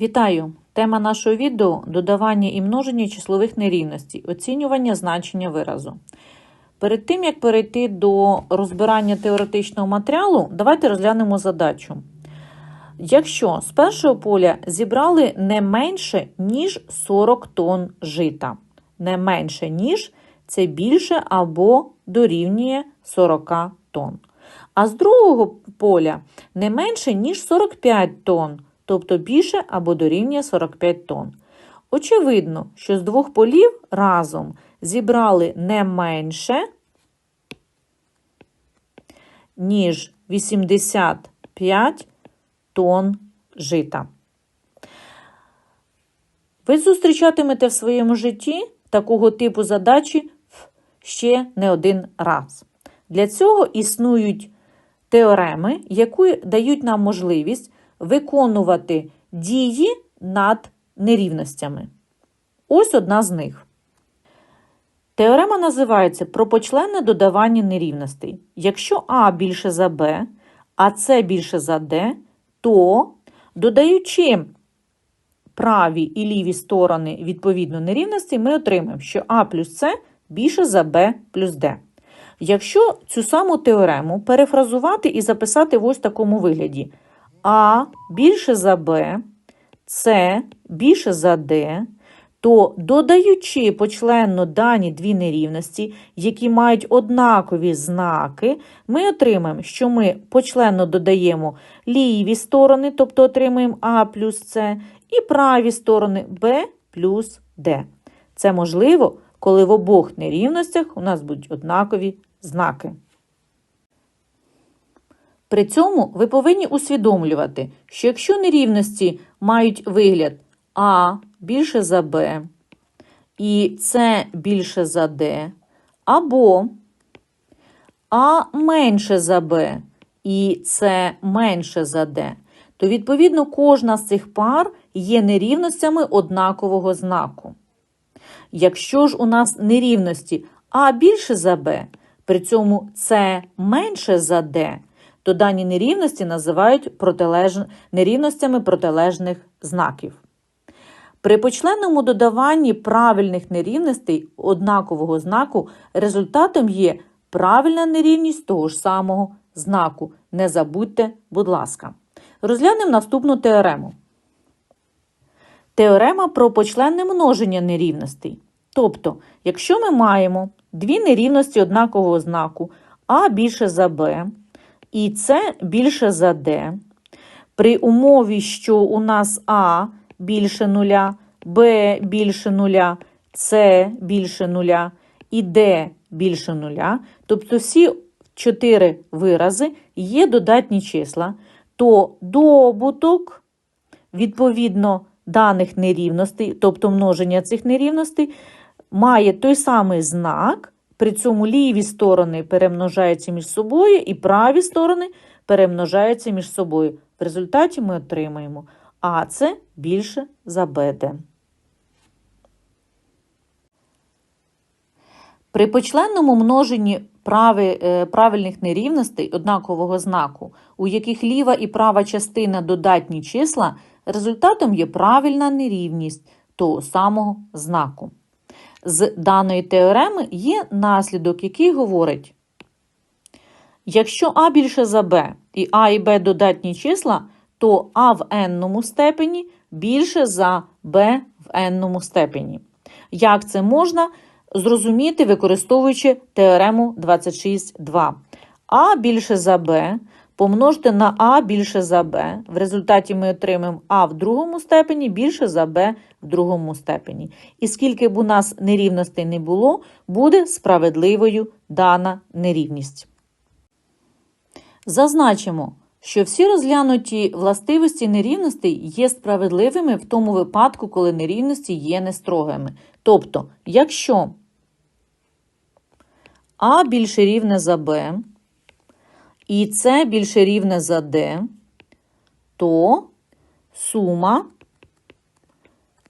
Вітаю! Тема нашого відео додавання і множення числових нерівностей, оцінювання значення виразу. Перед тим, як перейти до розбирання теоретичного матеріалу, давайте розглянемо задачу. Якщо з першого поля зібрали не менше, ніж 40 тонн жита, не менше, ніж це більше або дорівнює 40 тонн. А з другого поля не менше, ніж 45 тонн, тобто більше або дорівнює 45 тонн. Очевидно, що з двох полів разом зібрали не менше, ніж 85 тонн жита. Ви зустрічатимете в своєму житті такого типу задачі ще не один раз. Для цього існують теореми, які дають нам можливість виконувати дії над нерівностями. Ось одна з них. Теорема називається пропочленне додавання нерівностей. Якщо А більше за Б, а С більше за Д, то, додаючи праві і ліві сторони відповідно нерівності, ми отримаємо, що А плюс С більше за Б плюс Д. Якщо цю саму теорему перефразувати і записати в ось такому вигляді: А більше за Б, С більше за Д, то додаючи почленно дані дві нерівності, які мають однакові знаки, ми отримаємо, що ми почленно додаємо ліві сторони, тобто отримаємо А плюс С, і праві сторони Б плюс Д. Це можливо, коли в обох нерівностях у нас будуть однакові знаки. При цьому ви повинні усвідомлювати, що якщо нерівності мають вигляд А більше за Б і С більше за Д, або А менше за Б і С менше за Д, то відповідно кожна з цих пар є нерівностями однакового знаку. Якщо ж у нас нерівності А більше за Б, при цьому С менше за Д, то дані нерівності називають протилеж... нерівностями протилежних знаків. При почленному додаванні правильних нерівностей однакового знаку результатом є правильна нерівність того ж самого знаку. Не забудьте, будь ласка. Розглянемо наступну теорему. Теорема про почленне множення нерівностей. Тобто, якщо ми маємо дві нерівності однакового знаку А більше за Б і С більше за Д, при умові, що у нас А більше нуля, Б більше нуля, С більше нуля і Д більше нуля, тобто всі чотири вирази є додатні числа, то добуток, відповідно, даних нерівностей, тобто множення цих нерівностей, має той самий знак, при цьому ліві сторони перемножаються між собою, і праві сторони перемножаються між собою. В результаті ми отримаємо АЦ більше за БД. При почленному множенні прави, е, правильних нерівностей однакового знаку, у яких ліва і права частина додатні числа, результатом є правильна нерівність того самого знаку. З даної теореми є наслідок, який говорить, якщо А більше за Б і А і Б додатні числа, то А в n степені більше за Б в n степені. Як це можна зрозуміти, використовуючи теорему 26.2? А більше за Б помножте на А більше за Б. В результаті ми отримаємо А в другому степені більше за Б в другому степені. І скільки б у нас нерівностей не було, буде справедливою дана нерівність. Зазначимо, що всі розглянуті властивості нерівностей є справедливими в тому випадку, коли нерівності є нестрогими. Тобто, якщо А більше рівне за Б, і С більше рівне за Д, то сума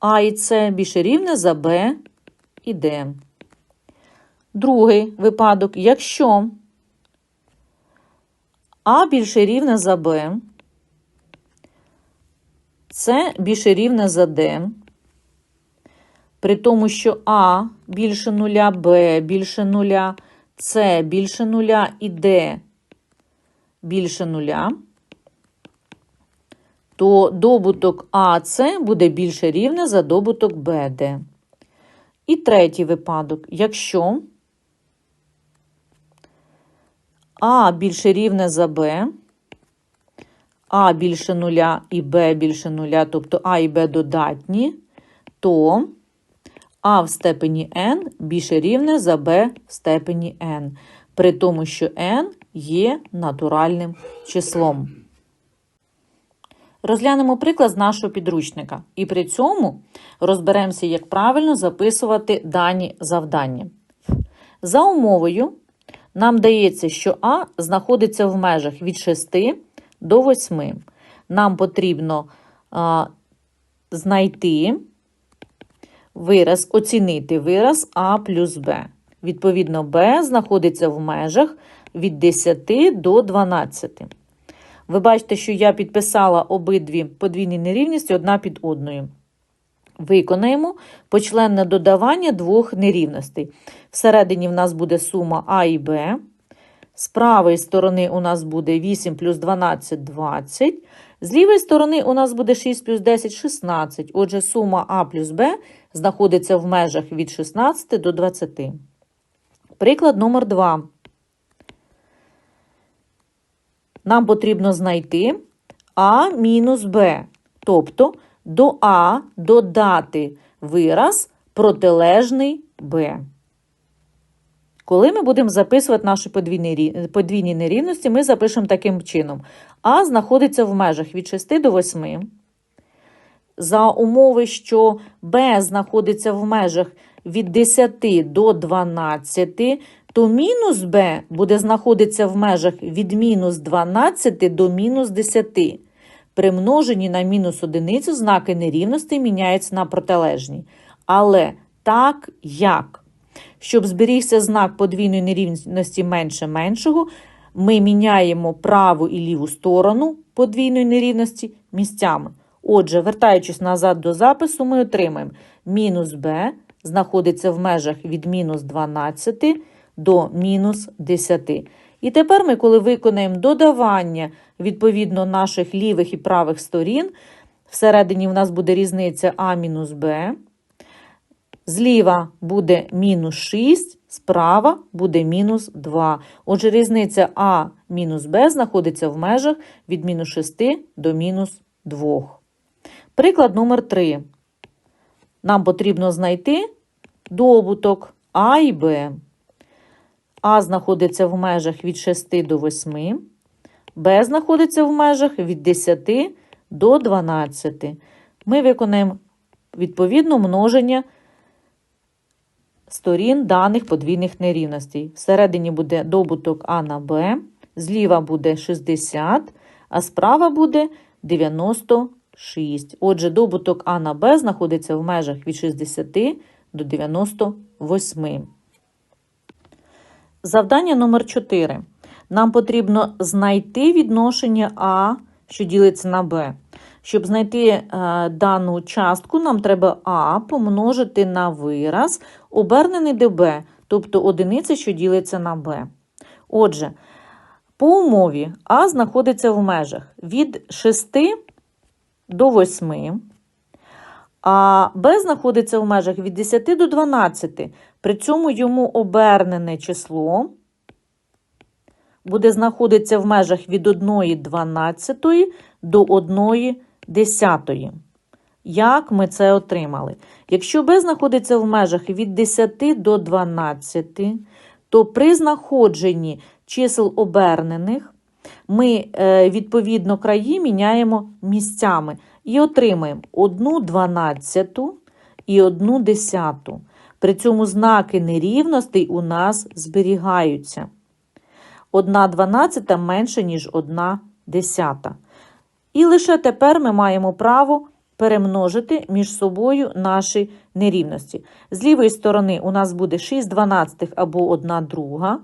А і С більше рівне за Б і Д. Другий випадок, якщо А більше рівне за Б, С більше рівне за Д. При тому, що А більше нуля, Б більше нуля, С більше нуля і Д більше нуля, то добуток АС буде більше рівне за добуток БД. І третій випадок. Якщо А більше рівне за Б, А більше нуля і Б більше нуля, тобто А і Б додатні, то А в степені n більше рівне за Б в степені n, при тому, що n є натуральним числом. Розглянемо приклад з нашого підручника, і при цьому розберемося, як правильно записувати дані завдання. За умовою, нам дається, що А знаходиться в межах від 6 до 8. Нам потрібно а, знайти вираз, оцінити вираз А плюс Б. Відповідно, Б знаходиться в межах від 10 до 12. Ви бачите, що я підписала обидві подвійні нерівності одна під одною. Виконаємо почленне додавання двох нерівностей. Всередині в нас буде сума А і Б. З правої сторони у нас буде 8 плюс 12 20. З лівої сторони у нас буде 6 плюс 10 16. Отже, сума А плюс Б знаходиться в межах від 16 до 20. Приклад номер 2. Нам потрібно знайти А мінус Б. Тобто до А додати вираз протилежний Б. Коли ми будемо записувати наші подвійні, нерівності, ми запишемо таким чином. А знаходиться в межах від 6 до 8. За умови, що Б знаходиться в межах від 10 до 12, то мінус b буде знаходитися в межах від мінус 12 до мінус 10. При множенні на мінус одиницю знаки нерівності міняються на протилежні. Але так як? Щоб зберігся знак подвійної нерівності менше меншого, ми міняємо праву і ліву сторону подвійної нерівності місцями. Отже, вертаючись назад до запису, ми отримаємо мінус b знаходиться в межах від мінус 12 до мінус 10. І тепер ми, коли виконаємо додавання відповідно наших лівих і правих сторін, всередині в нас буде різниця А мінус Б. Зліва буде мінус 6, справа буде мінус 2. Отже, різниця А мінус Б знаходиться в межах від мінус 6 до мінус 2. Приклад номер 3. Нам потрібно знайти добуток А і Б. А знаходиться в межах від 6 до 8, Б знаходиться в межах від 10 до 12. Ми виконаємо відповідно множення сторін даних подвійних нерівностей. Всередині буде добуток А на Б, зліва буде 60, а справа буде 96. Отже, добуток А на Б знаходиться в межах від 60 до 98. Завдання номер 4. Нам потрібно знайти відношення А, що ділиться на Б. Щоб знайти е, дану частку, нам треба А помножити на вираз, обернений до Б, тобто одиниця, що ділиться на Б. Отже, по умові А знаходиться в межах від 6 до 8, а Б знаходиться в межах від 10 до 12. При цьому йому обернене число буде знаходитися в межах від 1 12 до 1 10. Як ми це отримали? Якщо b знаходиться в межах від 10 до 12, то при знаходженні чисел обернених ми, е, відповідно, краї міняємо місцями і отримаємо 1 дванадцяту і 1 десяту. При цьому знаки нерівностей у нас зберігаються. 1 дванадцята менше, ніж 1 десята. І лише тепер ми маємо право перемножити між собою наші нерівності. З лівої сторони у нас буде 6 дванадцятих або 1 друга.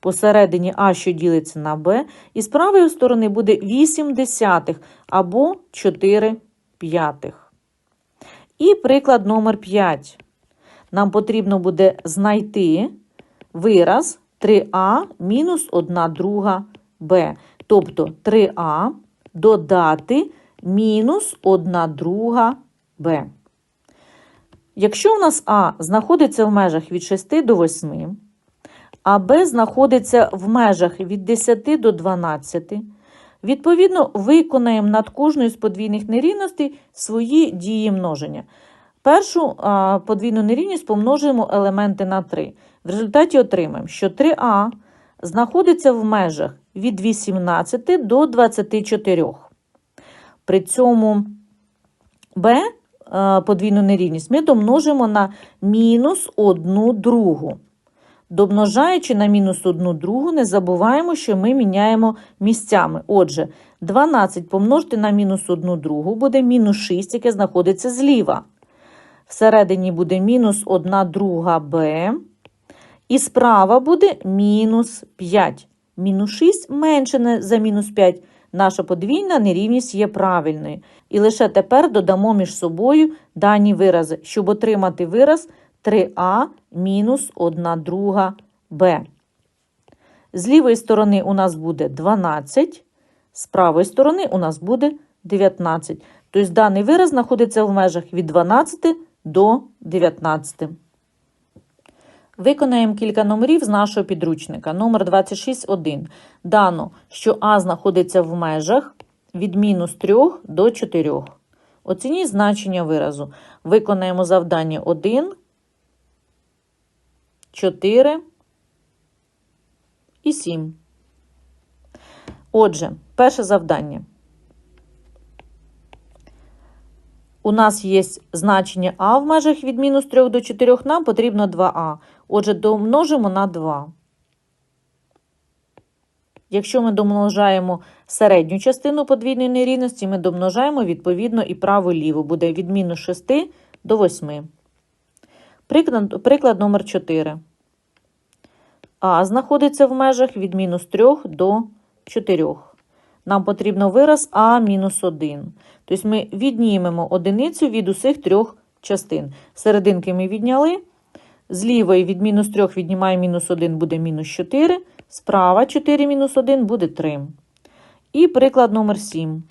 посередині А, що ділиться на Б, і з правої сторони буде 8 десятих або 4 п'ятих. І приклад номер 5. Нам потрібно буде знайти вираз 3а мінус 1 друга Б. Тобто 3а додати мінус 1 друга Б. Якщо у нас А знаходиться в межах від 6 до 8, а Б знаходиться в межах від 10 до 12, відповідно, виконаємо над кожною з подвійних нерівностей свої дії множення. Першу подвійну нерівність помножуємо елементи на 3. В результаті отримаємо, що 3а знаходиться в межах від 18 до 24. При цьому b подвійну нерівність ми домножимо на мінус 1 другу. Домножаючи на мінус 1 другу, не забуваємо, що ми міняємо місцями. Отже, 12 помножити на мінус 1 другу буде мінус 6, яке знаходиться зліва. Всередині буде мінус 1 друга b. І справа буде мінус 5. Мінус 6 менше за мінус 5. Наша подвійна нерівність є правильною. І лише тепер додамо між собою дані вирази, щоб отримати вираз 3а мінус 1 друга b. З лівої сторони у нас буде 12, з правої сторони у нас буде 19. Тобто даний вираз знаходиться в межах від 12 до 19. Виконаємо кілька номерів з нашого підручника. Номер 26.1. Дано, що А знаходиться в межах від мінус 3 до 4. Оцініть значення виразу. Виконаємо завдання 1, 4 і 7. Отже, перше завдання. У нас є значення А в межах від мінус 3 до 4, нам потрібно 2а. Отже, домножимо на 2. Якщо ми домножаємо середню частину подвійної нерівності, ми домножаємо відповідно і праву і ліву. Буде від мінус 6 до 8. Приклад, приклад номер 4. А знаходиться в межах від мінус 3 до 4. Нам потрібно вираз А мінус 1. Тобто ми віднімемо одиницю від усіх трьох частин. Серединки ми відняли. З лівої від мінус 3 віднімаємо мінус 1 буде мінус 4. Справа 4 мінус 1 буде 3. І приклад номер 7.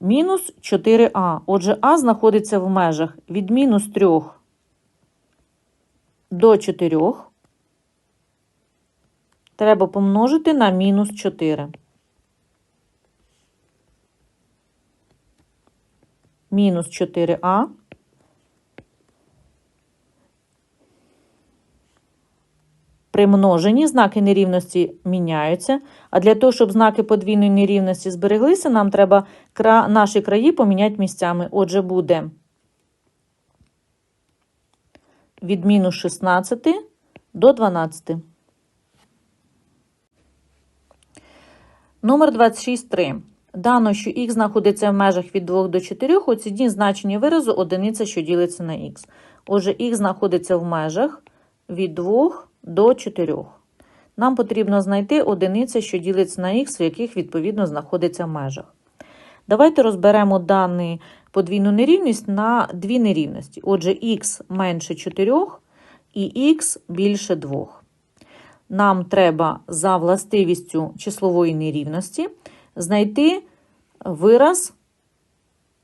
Мінус 4а. Отже, А знаходиться в межах від мінус 3 до 4. Треба помножити на мінус 4. Мінус 4а. При множенні знаки нерівності міняються, а для того, щоб знаки подвійної нерівності збереглися, нам треба наші краї поміняти місцями. Отже, буде від мінус 16 до 12. Номер 26.3. Дано, що х знаходиться в межах від 2 до 4, оцініть значення виразу одиниця, що ділиться на х. Отже, х знаходиться в межах від 2 до 4. Нам потрібно знайти одиниці, що ділиться на х, в яких, відповідно, знаходиться в межах. Давайте розберемо дану подвійну нерівність на дві нерівності. Отже, х менше 4 і х більше 2. Нам треба за властивістю числової нерівності знайти вираз,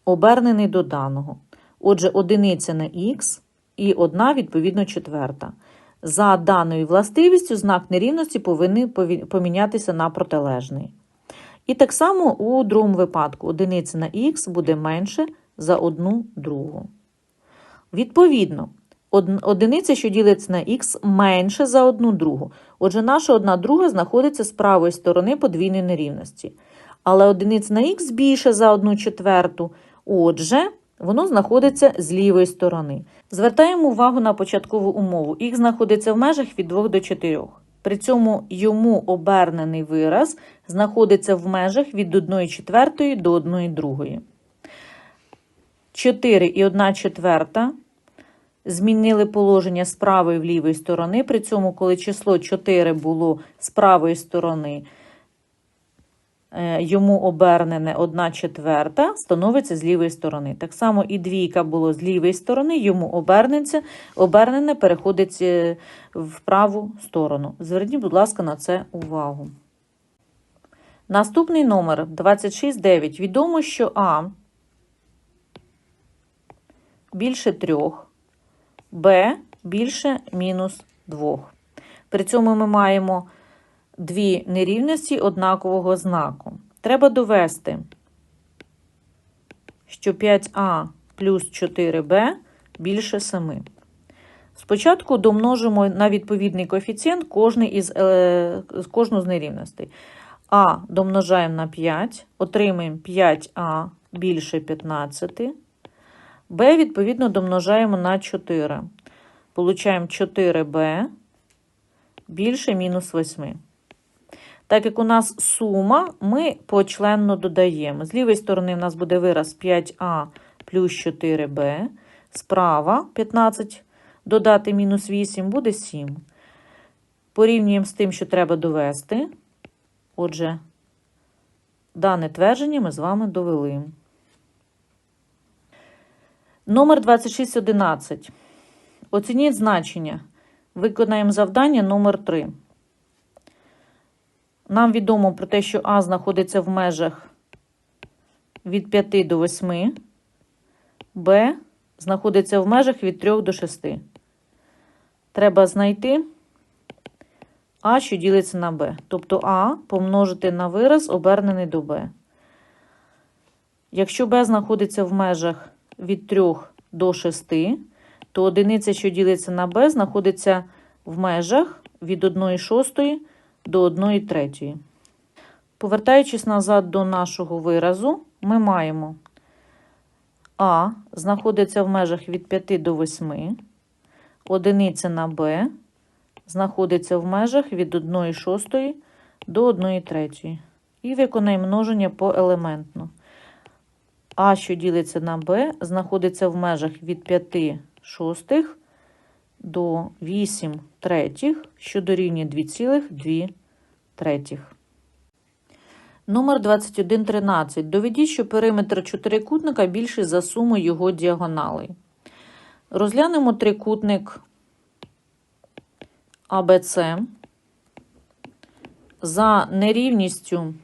обернений до даного. Отже, одиниця на х і одна, відповідно, четверта. За даною властивістю знак нерівності повинен помінятися на протилежний. І так само у другому випадку одиниця на х буде менше за одну другу. Відповідно, одиниця, що ділиться на х, менше за одну другу. Отже, наша одна друга знаходиться з правої сторони подвійної нерівності. Але одиниця на х більше за одну четверту. Отже, Воно знаходиться з лівої сторони. Звертаємо увагу на початкову умову. Х знаходиться в межах від 2 до 4. При цьому йому обернений вираз знаходиться в межах від 1 четвертої до 1 другої. 4 і 1 четверта змінили положення з правої в лівої сторони. При цьому, коли число 4 було з правої сторони, е, йому обернене 1 четверта, становиться з лівої сторони. Так само і двійка було з лівої сторони, йому обернеться, обернене переходить е, в праву сторону. Зверніть, будь ласка, на це увагу. Наступний номер 269. Відомо, що А більше 3, Б більше мінус 2. При цьому ми маємо дві нерівності однакового знаку. Треба довести, що 5А плюс 4Б більше 7. Спочатку домножимо на відповідний коефіцієнт кожний із, е, кожну з нерівностей. А домножаємо на 5, отримаємо 5А більше 15. Б, відповідно, домножаємо на 4. Получаємо 4b більше мінус 8. Так як у нас сума, ми почленно додаємо. З лівої сторони в нас буде вираз 5а плюс 4b. Справа 15 додати мінус 8 буде 7. Порівнюємо з тим, що треба довести. Отже, дане твердження ми з вами довели. Номер 2611. Оцініть значення. Виконаємо завдання номер 3. Нам відомо про те, що А знаходиться в межах від 5 до 8, Б знаходиться в межах від 3 до 6. Треба знайти А, що ділиться на Б. Тобто А помножити на вираз, обернений до Б. Якщо Б знаходиться в межах від 3 до 6, то одиниця, що ділиться на b, знаходиться в межах від 1 шостої до 1 третьої. Повертаючись назад до нашого виразу, ми маємо А знаходиться в межах від 5 до 8, одиниця на b знаходиться в межах від 1 шостої до 1 третьої. І виконаємо множення поелементно. А, що ділиться на b, знаходиться в межах від 5 шостих до 8 третіх, що дорівнює 2,2 третіх. Номер 2113. Доведіть, що периметр чотирикутника більший за суму його діагоналей. Розглянемо трикутник АБЦ за нерівністю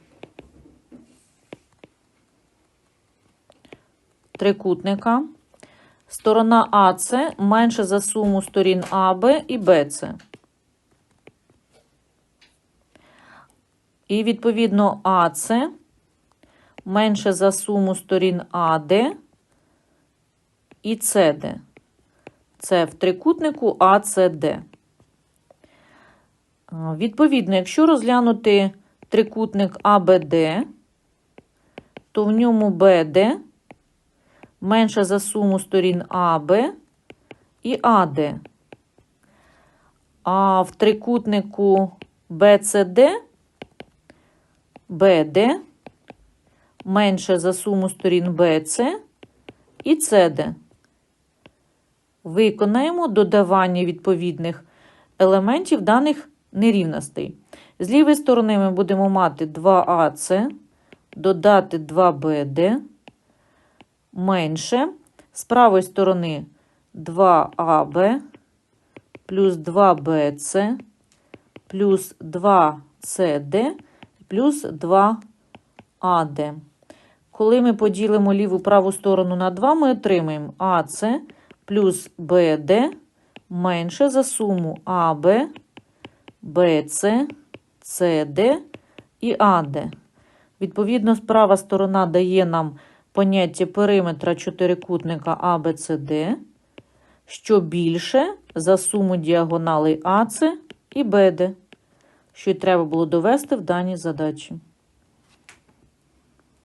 трикутника. Сторона АС менше за суму сторін АБ і БЦ. І, відповідно, АС менше за суму сторін АД і СД. Це в трикутнику АЦД. Відповідно, якщо розглянути трикутник АБД, то в ньому БД менше за суму сторін АБ і АД. А в трикутнику БЦД БД менше за суму сторін БЦ і СД. Виконаємо додавання відповідних елементів даних нерівностей. З лівої сторони ми будемо мати 2АС, додати 2БД менше. З правої сторони 2АБ плюс 2БЦ плюс 2СД плюс 2АД. Коли ми поділимо ліву праву сторону на 2, ми отримаємо АС плюс БД менше за суму АБ, БЦ, СД і АД. Відповідно, права сторона дає нам поняття периметра чотирикутника ABCD, що більше за суму діагоналей АЦ і БД, що й треба було довести в даній задачі.